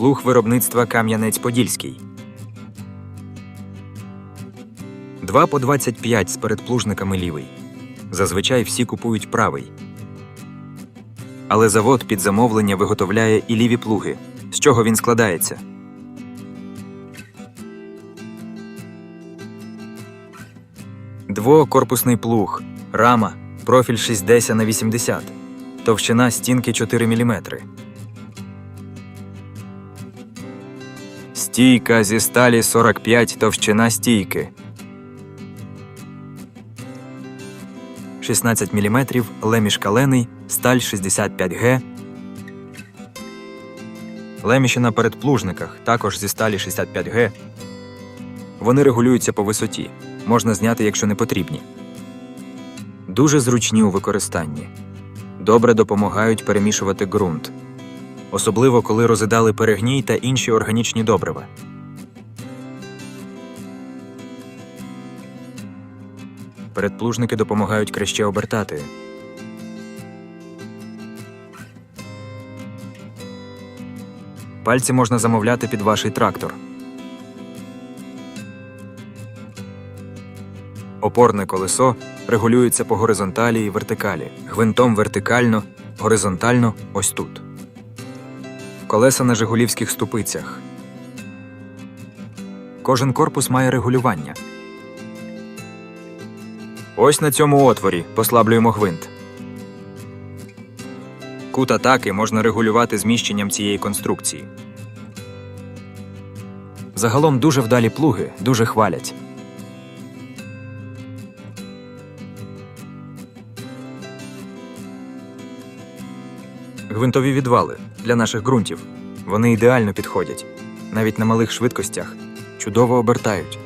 Плуг виробництва Кам'янець-Подільський. 2 по 25 з передплужниками лівий. Зазвичай всі купують правий. Але завод під замовлення виготовляє і ліві плуги. З чого він складається? Двокорпусний плуг, рама, профіль 60 на 80, товщина стінки 4 мм. Стійка зі сталі 45 товщина стійки. 16 мм леміш калений, сталь 65Г. Леміші на передплужниках також зі сталі 65Г. Вони регулюються по висоті. Можна зняти, якщо не потрібні. Дуже зручні у використанні. Добре допомагають перемішувати ґрунт. Особливо коли розидали перегній та інші органічні добрива. Передплужники допомагають краще обертати. Пальці можна замовляти під ваш трактор. Опорне колесо регулюється по горизонталі і вертикалі, гвинтом вертикально, горизонтально ось тут. Колеса на жигулівських ступицях. Кожен корпус має регулювання. Ось на цьому отворі послаблюємо гвинт. Кут атаки можна регулювати зміщенням цієї конструкції. Загалом дуже вдалі плуги дуже хвалять. Гвинтові відвали для наших ґрунтів. Вони ідеально підходять. Навіть на малих швидкостях чудово обертають.